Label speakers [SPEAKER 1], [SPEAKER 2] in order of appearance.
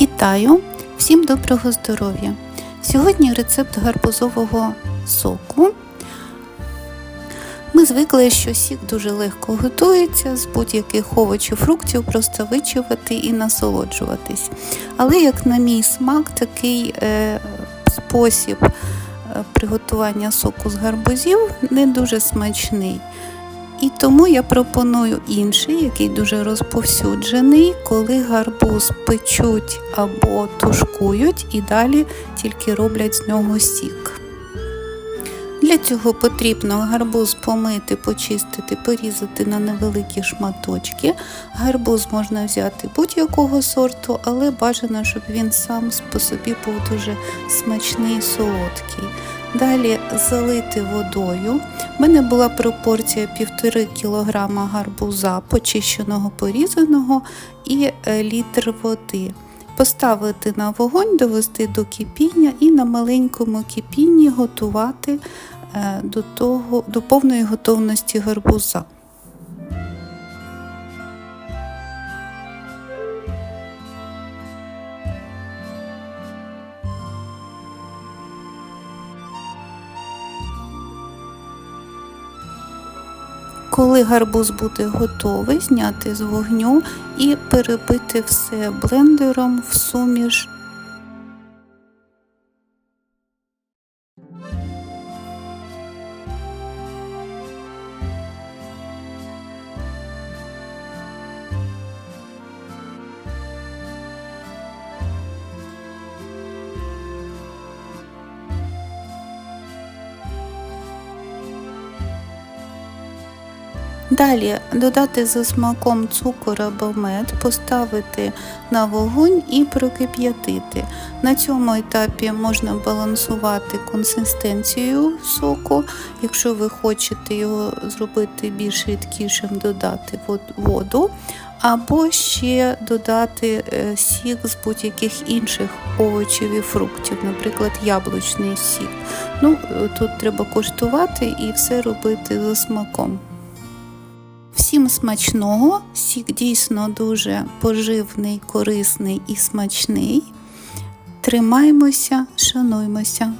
[SPEAKER 1] Вітаю! Всім доброго здоров'я! Сьогодні рецепт гарбузового соку. Ми звикли, що сік дуже легко готується з будь-яких овочів, фруктів, просто вичувати і насолоджуватись. Але, як на мій смак, такий е, спосіб е, приготування соку з гарбузів не дуже смачний. І тому я пропоную інший, який дуже розповсюджений, коли гарбуз печуть або тушкують і далі тільки роблять з нього сік. Для цього потрібно гарбуз помити, почистити, порізати на невеликі шматочки. Гарбуз можна взяти будь-якого сорту, але бажано, щоб він сам по собі був дуже смачний і солодкий. Далі залити водою. У мене була пропорція 1,5 кг гарбуза, почищеного, порізаного і е, літр води. Поставити на вогонь, довести до кипіння і на маленькому кипінні готувати до, того, до повної готовності гарбуза. Коли гарбуз буде готовий, зняти з вогню і перебити все блендером в суміш. Далі додати за смаком цукор або мед, поставити на вогонь і прокип'ятити. На цьому етапі можна балансувати консистенцію соку. Якщо ви хочете його зробити більш рідкішим, додати воду, або ще додати е, сік з будь-яких інших овочів і фруктів, наприклад, яблучний сік. Ну, Тут треба коштувати і все робити за смаком. Всім смачного, сік дійсно дуже поживний, корисний і смачний. Тримаймося, шануймося.